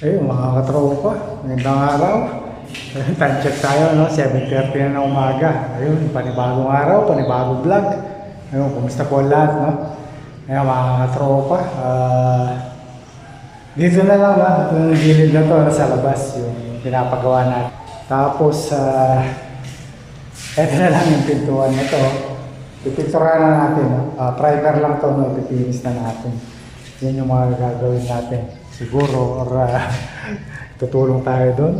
Ayun, mga katropa. Magandang araw. Ayun, time check tayo, no? 7.30 na ng umaga. Ayun, panibagong araw, panibagong vlog. Ayun, kumusta po lahat, no? Ayun, mga katropa. ah, dito na lang, no? Ito yung gilid na to, no? sa labas, yung pinapagawa natin. Tapos, ah, eto na lang yung pintuan na to. Pipinturahan na natin, no? Ah, primer lang to, no? Pipinis na natin. Yan yung mga gagawin natin. Siguro, or ah, tutulong tayo doon.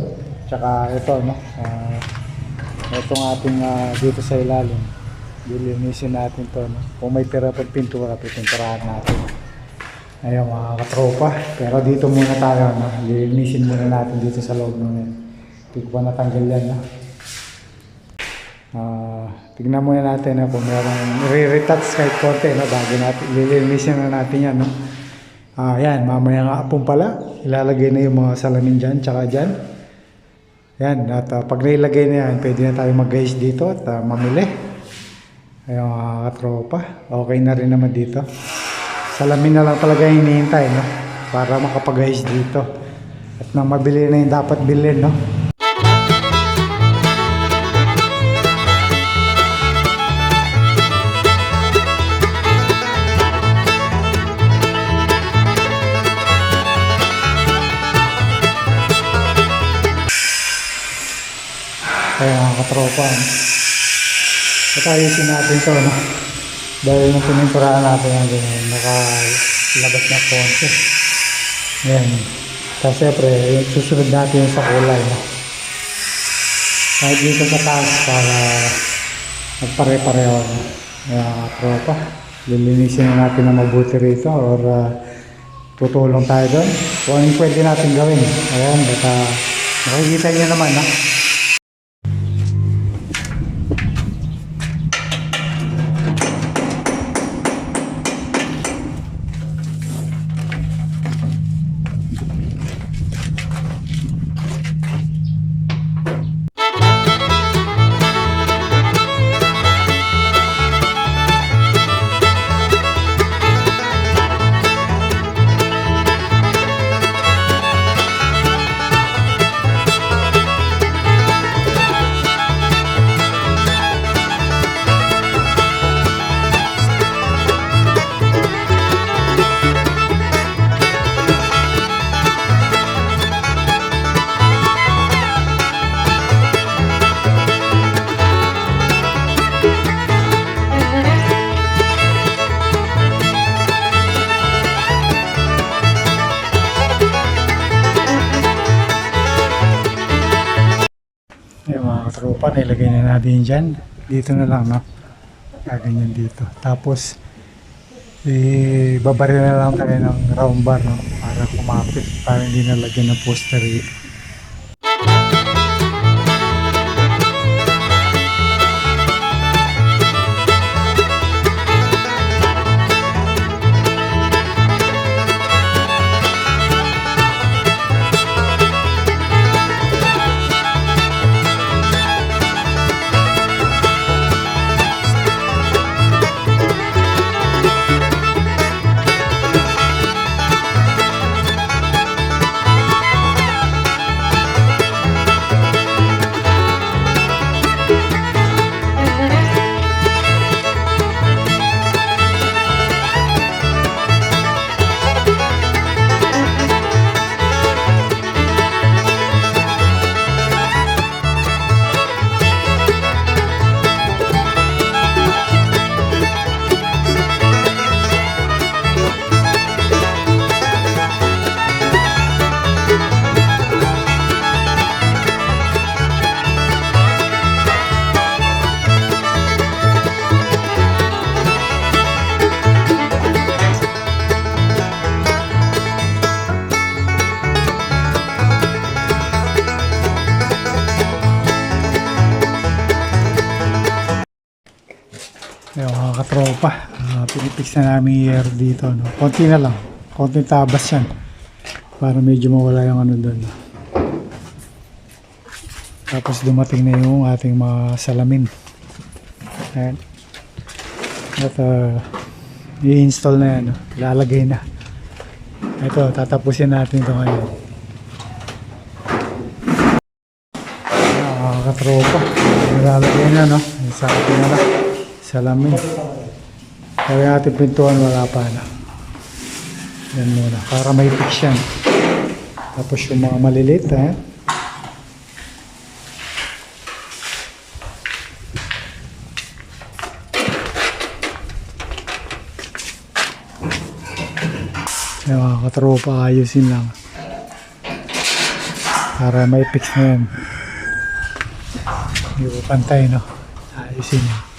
Tsaka ito, no? Ah, itong ating ah, dito sa ilalim. Lilinisin natin to, no? Kung may tira pag pintura, pipinturahan natin. Ayun mga katropa. Pero dito muna tayo, no? Lilinisin muna natin dito sa loob ng Hindi ko pa natanggal yan, no? Ah, tignan muna natin na kung merong re-retouch kahit konti no bago natin lilinisin na natin yan no. Ah, yan, mamaya nga apong pala, ilalagay na yung mga salamin diyan tsaka diyan. Yan, at ah, pag nailagay na yan, pwede na tayo mag-guys dito at ah, mamili. Ayun mga katropa, okay na rin naman dito. Salamin na lang talaga yung hinihintay, no? Para makapag-guys dito. At nang mabili na yung dapat bilhin, no? Mga katropa? At ayusin natin to, no? Dahil nung pininturahan natin yan, ganyan, nakalabas na konti. Ayan. Tapos syempre, susunod natin sa kulay, no? Kahit dito sa taas para magpare-pareho, no? Mga katropa, lilinisin na natin na mabuti rito or ah, tutulong tayo doon. Kung anong pwede natin gawin. Ayan, baka makikita niyo naman, no? Katropa, nilagay na natin dyan. Dito na lang, no? Gaganyan dito. Tapos, eh, na lang tayo ng round bar, no? Para kumapit, para hindi nalagyan ng poster dito. katropa uh, ah, pinipix na namin air dito no? konti na lang. Konting tabas yan. Para medyo mawala yung ano doon tapos dumating na yung ating mga salamin. Ayan. at uh, i-install na yan no? lalagay na. Ito tatapusin natin ito ngayon. Uh, katropa lalagay na no? Sa atin na lang. Salamin. Kaya natin pintuan, wala pa na. Yan muna. Para may yan. Tapos yung mga maliliit, eh. Yung mga katropa, ayusin lang. Para may fix na yan. Hindi ko pantay, no? Ayusin yan.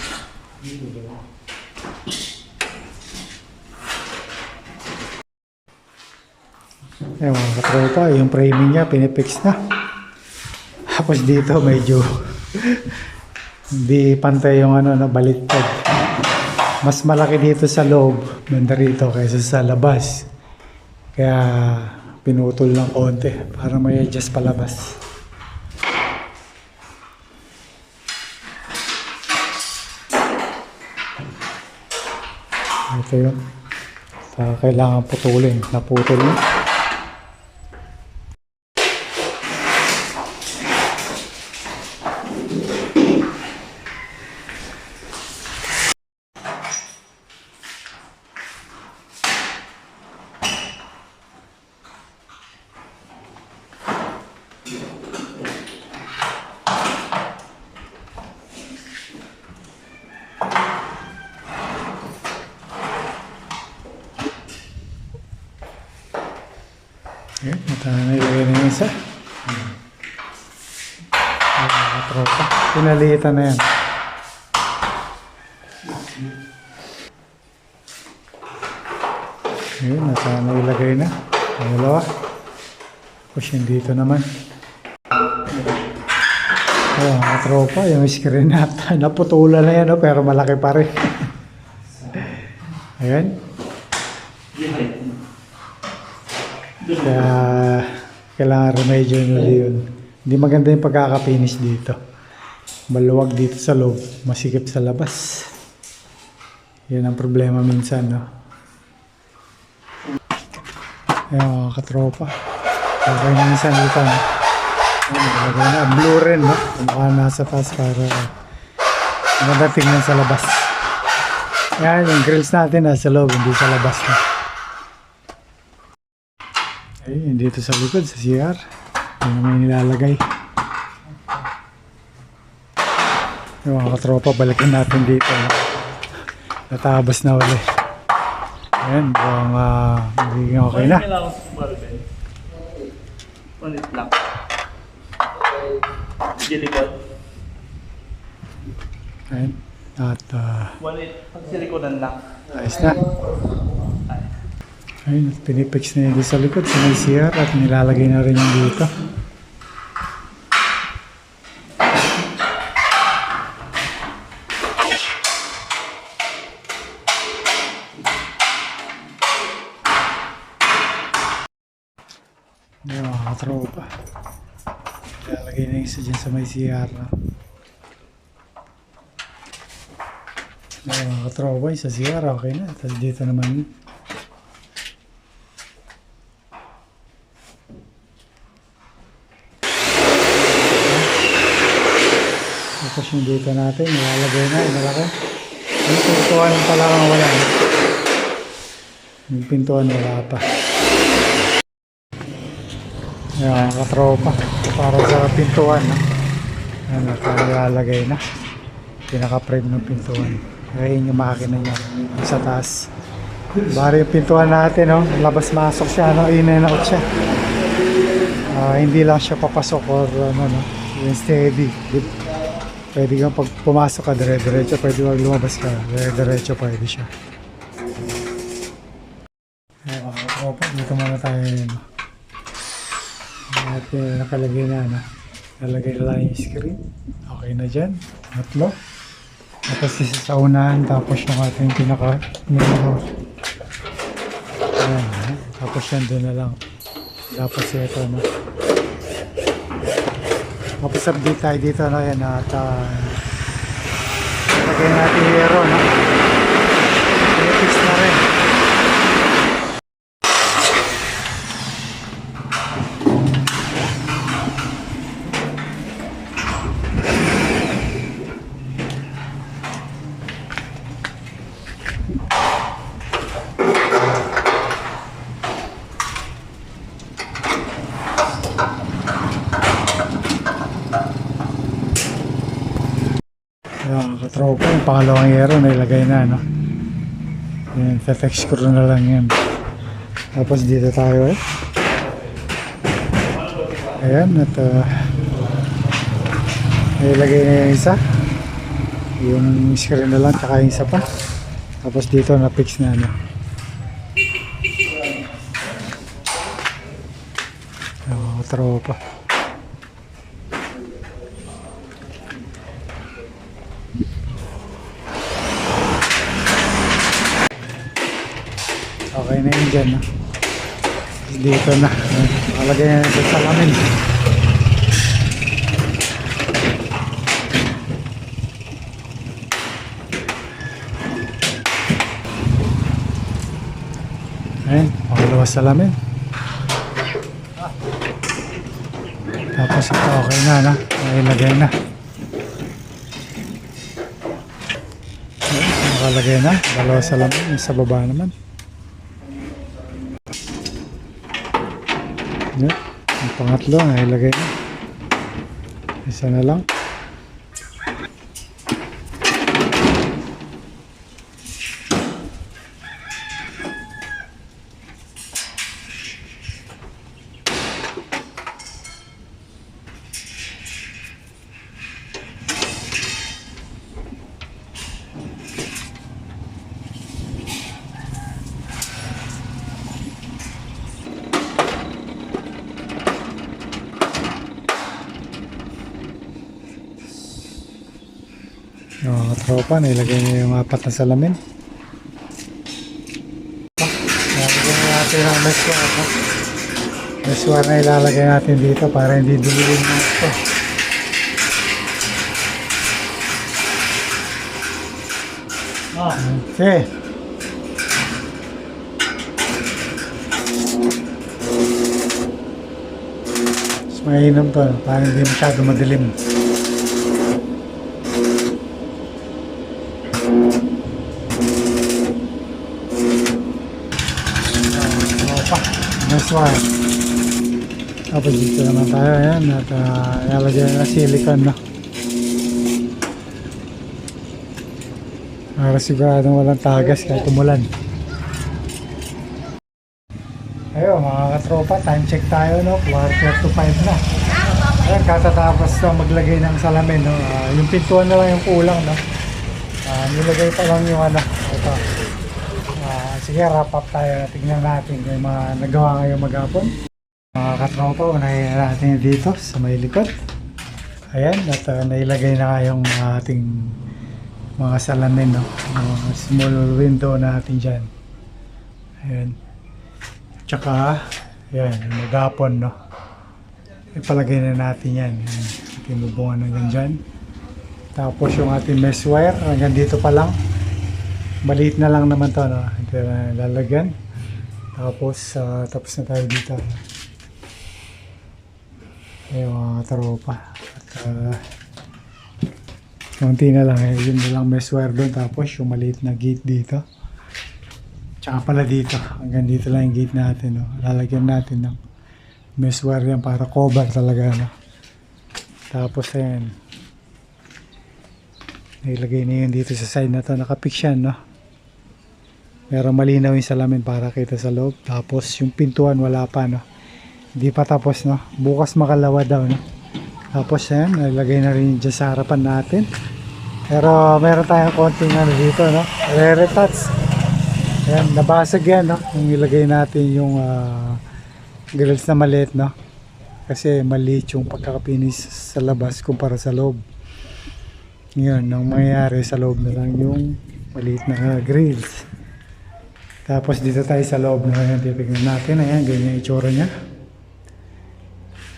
Yung mga katropa, yung framing niya, pinipix na. Tapos dito, medyo hindi pantay yung ano, na baliktad. Mas malaki dito sa loob, banda rito, kaysa sa labas. Kaya pinutol ng konti para may adjust palabas. Ito yun. Kaya kailangan putulin. Naputol na. Ayan, matahan na ilagay na isa. Ayan, tropa. Pinalitan na yan. Ayan, matahan na ilagay na. Ang dalawa. Yung dito naman. Ayan, mga tropa, yung screen natin. Naputulan na yan, pero malaki pa rin. Ayan. Kaya kailangan remedyo nyo yun. Hindi maganda yung pagkakapinis dito. Maluwag dito sa loob, masikip sa labas. Yan ang problema minsan, no? Ayan mga katropa. Na minsan dito, no? Ayan, nilagay na. Blue rin, no? Mukha nasa taas para maganda tingnan sa labas. Yan, yung grills natin nasa loob, hindi sa labas na. Ayun, dito sa likod, sa CR. Yun naman nilalagay. Yung mga katropa, balikan natin dito. Natabas na uli. Ayan, mukhang uh, magiging okay na. Kailangan. One is black. Silicone. Ayan. At uh, One is pag silicone lang. ayos na. Ayun, at pinipix na yun sa likod CR at nilalagay na rin yung dito. Yung mga katropa. Nilalagay na yung isa dyan sa may CR. No? Yung mga katropa yung sa CR, okay na. Tapos dito naman dito natin, nilalagay na, malaki. Yung pintuan pala ang wala. Yung pintuan wala pa. Yan, katropa. Para sa pintuan? Yan, nilalagay na. Pinaka-frame ng pintuan. Kaya yun yung makina niya. yung Sa taas. Bari yung pintuan natin, no? Labas-masok siya, no? In and out siya. Ah, hindi lang siya papasok or ano, no? Yung steady. Di- Pwede kang pag pumasok ka dire-diretso, pwede wag lumabas ka, dire-diretso pwede siya. Ayun, mga tropa, dito muna tayo yun. At uh, nakalagay na, no? Nalagay na lang yung screen. Okay na dyan. Tatlo. Tapos isa sa unahan, tapos yung ating pinaka. Ayan, eh. tapos yan doon na lang. Tapos ito, no? Update tayo dito, no? Yan, at uh, natin yung hero, no? Pinipix na rin. katropa, yung pangalawang yero nailagay na, no? Yan, text screw na lang yan. Tapos dito tayo eh. Ayan, at uh, nailagay na yung isa. Yung screen na lang, tsaka yung isa pa. Tapos dito na-fix na, no? Oh, tropa. Na dyan, no? Dito na. Nakalagay na sa salamin. Ayun, makalawa salamin. Tapos ito okay na, no? Nailagay na. Nakalagay na. Dalawa salamin. Sa baba naman. Yan. Pangatlo, na. Isa na lang. Tropa, nailagay niya yung apat na salamin. Nalagyan na natin ang meswar. No? Meswar na ilalagay natin dito para hindi dumilin mo ito. Okay. Mas mainam to, para hindi masyado madilim. Opa, one. Tapos dito naman tayo, ayan, at uh, ilalagay na silicone, no? Para siguradong walang tagas kahit umulan. Ayun, mga katropa, time check tayo, no? Quarter to 5 na. Ayan, katatapos na maglagay ng salamin, no? Ah, yung pintuan na lang yung kulang, no? Ah, nilagay pa lang yung ano, ito. Ah, sige, wrap up tayo. Tingnan natin yung mga nagawa ngayong maghapon. Mga katropa, unahin na natin dito sa may likod. Ayan, at ah, nailagay na nga yung ating mga salamin, no? Mga small window natin dyan. Ayan. Tsaka, ayan, maghapon, no? Ipalagay na natin yan. Ayan. Tinubungan hanggang dyan. Tapos yung ating mesh wire, hanggang dito pa lang. Maliit na lang naman to, no? Ito na lalagyan. Tapos, ah, tapos na tayo dito. Ayun mga tropa. At, ah, konti na lang eh. Yun na lang mesh wire doon. Tapos yung maliit na gate dito. Tsaka pala dito. Hanggang dito lang yung gate natin, no? Lalagyan natin ng mesh wire yan para cover talaga, no? Tapos, ayan. Nailagay na yun dito sa side na to. Nakapix yan, no? Pero malinaw yung salamin para kita sa loob. Tapos yung pintuan wala pa, no? Hindi pa tapos, no? Bukas makalawa daw, no? Tapos yan, nalagay na rin dyan sa harapan natin. Pero meron tayong konting ano dito, no? Re-retouch. Ayan, nabasag yan, no? Yung ilagay natin yung ah, grills na maliit, no? Kasi maliit yung pagkakapinis sa labas kumpara sa loob. Ngayon, ang mangyayari sa loob na lang yung maliit na grills. Tapos dito tayo sa loob na yan, titignan natin. Ayan, ganyan yung itsura niya.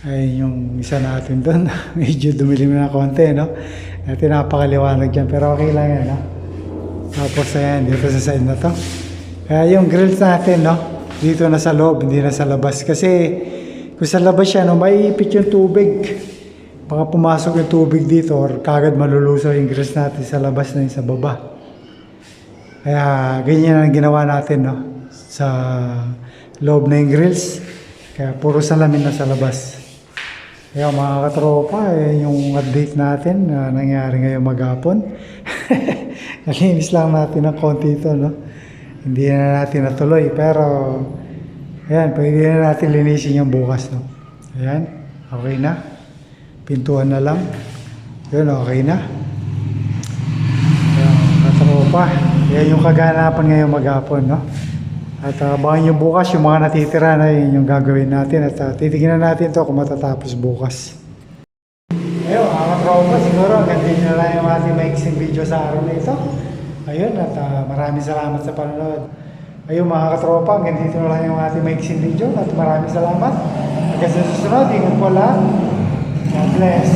Ayun yung isa natin doon. Medyo dumilim na konti, no? At napakaliwanag dyan, pero okay lang yan, no? Tapos ayan, dito sa side na to. Kaya yung grills natin, no? Dito na sa loob, hindi na sa labas. Kasi kung sa labas siya, no, maiipit yung tubig. Baka pumasok yung tubig dito or kagad malulusaw yung grills natin sa labas na yung sa baba. Kaya ganyan ang ginawa natin, no? Sa loob yung grills. Kaya puro salamin na sa labas. Kaya mga katropa, eh, yung update natin na nangyari ngayong maghapon. Nalinis lang natin ng konti ito, no? Hindi na natin natuloy, pero ayan, pwede na natin linisin yung bukas, no? Ayan, okay na. Pintuan na lang. Yun, okay na. Ayan, katropa. Yan yung kaganapan ngayong maghapon, no? At uh, abangan nyo bukas yung mga natitira na yun yung gagawin natin at uh, titignan natin to kung matatapos bukas. Ayun, mga katropa, siguro hanggang din na lang yung ating maiksing video sa araw na ito. Ayun, at ah, maraming salamat sa panonood. Ayun mga katropa, hanggang dito na lang yung ating maiksing video at maraming salamat. Hanggang sa susunod, ingat po lahat. God bless.